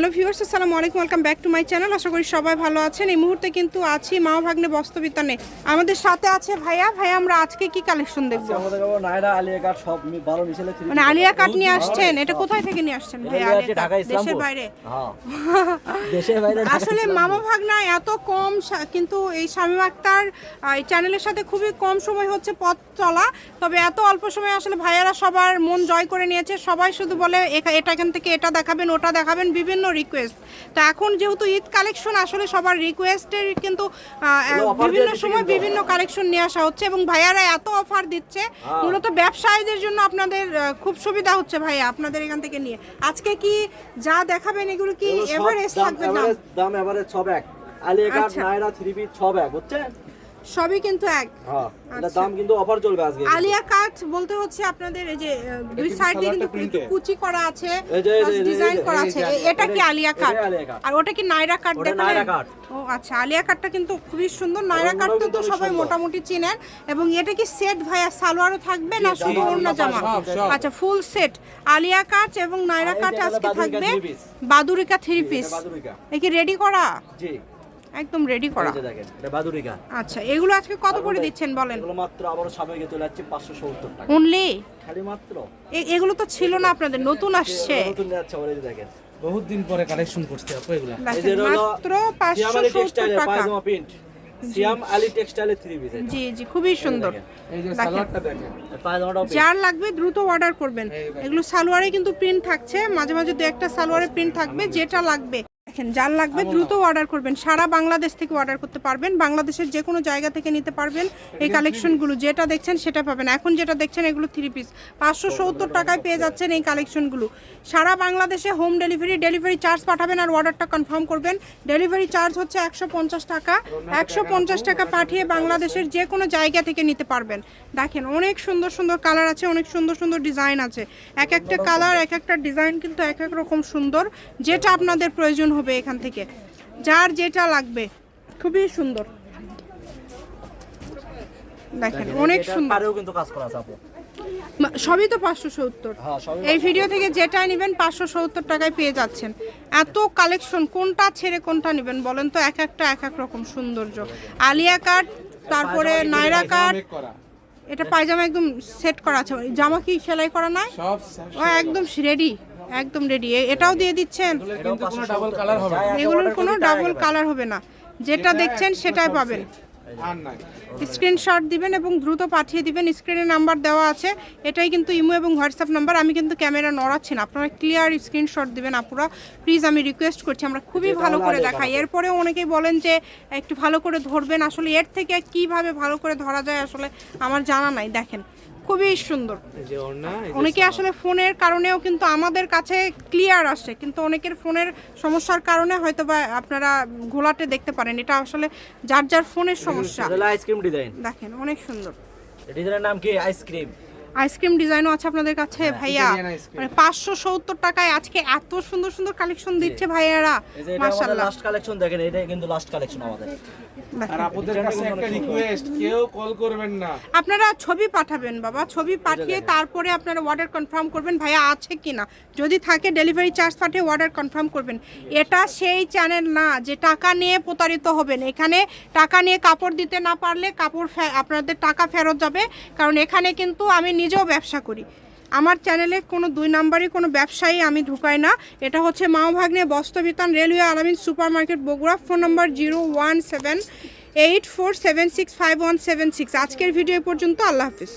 Hello viewers আসসালামু আলাইকুম welcome back to my channel. আশা করি সবাই ভালো আছেন। এই মুহূর্তে কিন্তু আছি মা ভাগ্নে বস্তবিতানে আমাদের সাথে আছে ভাইয়া। ভাইয়া আমরা আজকে কি কালেকশন দেখব? মানে আলিয়া কাট নিয়ে আসছেন? এটা কোথায় থেকে নিয়ে আসছেন ভাইয়া? দেশের বাইরে? হ্যাঁ। দেশের বাইরে আসলে। মামা ভাগনা এত কম কিন্তু এই শামীম আক্তার এই চ্যানেলের সাথে খুবই কম সময় হচ্ছে পথ চলা। তবে এত অল্প সময় আসলে ভাইয়ারা সবার মন জয় করে নিয়েছে। সবাই শুধু বলে এটা এখান থেকে এটা দেখাবেন ওটা দেখাবেন। বিভিন্ন রিকোয়েস্ট তো এখন যেহেতু ঈদ কালেকশন আসলে সবার রিকোয়েস্টের কিন্তু বিভিন্ন সময় বিভিন্ন কালেকশন নিয়ে আসা হচ্ছে এবং ভাইয়ারা এত অফার দিচ্ছে হ্যাঁ। মূলত ব্যবসায়ীদের জন্য আপনাদের খুব সুবিধা হচ্ছে ভাইয়া আপনাদের এখান থেকে নিয়ে। আজকে কি যা দেখাবেন এগুলো কি এভারেস্ট থাকবে দাম average- দাম এভারেজ সব এক। আলিয়া আচ্ছা। নাইরা থ্রি পিস সব এক বুঝছেন সবই কিন্তু এক হ্যাঁ আচ্ছা। দাম কিন্তু অফার চলবে আজকে আলিয়া কাট বলতে হচ্ছে আপনাদের এই যে দুই সাইডে কিন্তু কুচি করা আছে ডিজাইন করা আছে এটা কি আলিয়া কাট। আর ওটা কি নাইরা কাট নায়রা কাট। ও আচ্ছা আলিয়া কাটটা কিন্তু খুবই সুন্দর নাইরা কাট তো কিন্তু সবাই মোটামুটি চিনেন এবং এটা কি সেট ভাইয়া সালোয়ারও থাকবে না শুধু অন্য জামা। আচ্ছা ফুল সেট আলিয়া কাট এবং নাইরা কাট আজকে থাকবে বাদুরিকা থ্রি পিস এটা এ কি রেডি করা জি একদম রেডি করা। এই দেখেন এটা বাদুরিকা আচ্ছা এগুলো আজকে কত করে দিচ্ছেন বলেন? এগুলো মাত্র আবারও সাবেকে চলে যাচ্ছে পাঁচশো সত্তর টাকা। অনলি খালি মাত্র? এগুলো তো ছিল না আপনাদের নতুন আসছে। নতুন যাচ্ছে ওরা দেখেন। বহুত দিন পরে কালেকশন করতে আপু এগুলা। এই যে মাত্র সিয়াম পাঁচশো আলী সত্তর টেক্সটাইলের টাকা। পায়জামা প্রিন্ট সিয়াম আলী টেক্সটাইলের থ্রি পিস জি জি খুবই সুন্দর। এই যে সালোয়ারটা দেখেন। যার লাগবে দ্রুত অর্ডার করবেন। এগুলো সালোয়ারে কিন্তু প্রিন্ট থাকছে মাঝে মাঝে দু একটা সালোয়ারে প্রিন্ট থাকবে যেটা লাগবে। দেখেন যার লাগবে দ্রুত অর্ডার করবেন। সারা বাংলাদেশ থেকে অর্ডার করতে পারবেন। বাংলাদেশের যে কোনো জায়গা থেকে নিতে পারবেন। এই কালেকশনগুলো যেটা দেখছেন সেটা পাবেন। এখন যেটা দেখছেন এগুলো থ্রি পিস পাঁচশো সত্তর টাকায় পেয়ে যাচ্ছেন এই কালেকশনগুলো সারা বাংলাদেশে হোম ডেলিভারি ডেলিভারি চার্জ পাঠাবেন আর অর্ডারটা কনফার্ম করবেন। ডেলিভারি চার্জ হচ্ছে একশো পঞ্চাশ টাকা। একশো পঞ্চাশ টাকা পাঠিয়ে বাংলাদেশের যে কোনো জায়গা থেকে নিতে পারবেন। দেখেন অনেক সুন্দর সুন্দর কালার আছে অনেক সুন্দর সুন্দর ডিজাইন আছে। এক একটা কালার এক একটা ডিজাইন কিন্তু এক এক রকম সুন্দর। যেটা আপনাদের প্রয়োজন হবে এখান থেকে। যার যেটা লাগবে। খুবই সুন্দর। দেখেন অনেক সুন্দর। কিন্তু কাজ করা আছে সবই তো পাঁচশো সত্তর। হ্যাঁ এই ভিডিও থেকে যেটাই নেবেন পাঁচশো সত্তর টাকায় পেয়ে যাচ্ছেন। এত কালেকশন কোনটা ছেড়ে কোনটা নেবেন বলেন তো? এক একটা এক এক রকম সৌন্দর্য। আলিয়া কাট তারপরে নাইরা কাট। এটা পায়জামা একদম সেট করা আছে। জামা কি সেলাই করা নাই? ও একদম রেডি একদম রেডি এটাও দিয়ে দিচ্ছেন? কিন্তু কালার এগুলোর কোনো ডাবল কালার হবে না। যেটা দেখছেন সেটাই পাবেন। স্ক্রিনশট দিবেন এবং দ্রুত পাঠিয়ে দিবেন। স্ক্রিনে নাম্বার দেওয়া আছে। এটাই কিন্তু ইমো এবং হোয়াটসঅ্যাপ নাম্বার আমি কিন্তু ক্যামেরা নড়াচ্ছি না। আপনারা ক্লিয়ার স্ক্রিনশট দিবেন আপুরা। প্লিজ আমি রিকোয়েস্ট করছি। আমরা খুবই ভালো করে দেখাই। এরপরেও অনেকেই বলেন যে একটু ভালো করে ধরবেন। আসলে এর থেকে কীভাবে ভালো করে ধরা যায় আসলে আমার জানা নাই। দেখেন খুবই সুন্দর। অনেকে আসলে ফোনের কারণেও কিন্তু আমাদের কাছে ক্লিয়ার আসে কিন্তু অনেকের ফোনের সমস্যার কারণে হয়তো বা আপনারা ঘোলাটে দেখতে পারেন। এটা আসলে যার যার ফোনের সমস্যা। আইসক্রিম ডিজাইন দেখেন অনেক সুন্দর। ডিজাইনের নাম কি? আইসক্রিম আইসক্রিম ডিজাইনও আছে আপনাদের কাছে ভাইয়া। ice cream। মানে পাঁচশো সত্তর টাকায় আজকে এত সুন্দর সুন্দর কালেকশন দিচ্ছে ভাইয়ারা। মাশাল্লাহ লাস্ট কালেকশন দেখেন এটা কিন্তু লাস্ট কালেকশন আমাদের। আর আপুদের কাছে একটা রিকোয়েস্ট কেউ কল করবেন না। আপনারা ছবি পাঠাবেন বাবা। ছবি পাঠিয়ে তারপরে আপনারা অর্ডার কনফার্ম করবেন ভাইয়া আছে কিনা। যদি থাকে ডেলিভারি চার্জ পাঠিয়ে অর্ডার কনফার্ম করবেন। এটা সেই চ্যানেল না যে টাকা নিয়ে প্রতারিত হবেন। এখানে টাকা নিয়ে কাপড় দিতে না পারলে কাপড় ফে- আপনাদের টাকা ফেরত যাবে। কারণ এখানে কিন্তু আমি নিজেও ব্যবসা করি। আমার চ্যানেলে কোনো দুই নাম্বারই কোনো ব্যবসায়ী আমি ঢুকাই না। এটা হচ্ছে মাও ভাগ্নে বস্ত্রবিতান railway Alamin super market Bogura. Phone number zero one seven eight four seven six five one seven six আজকের ভিডিও পর্যন্ত আল্লাহ হাফিজ।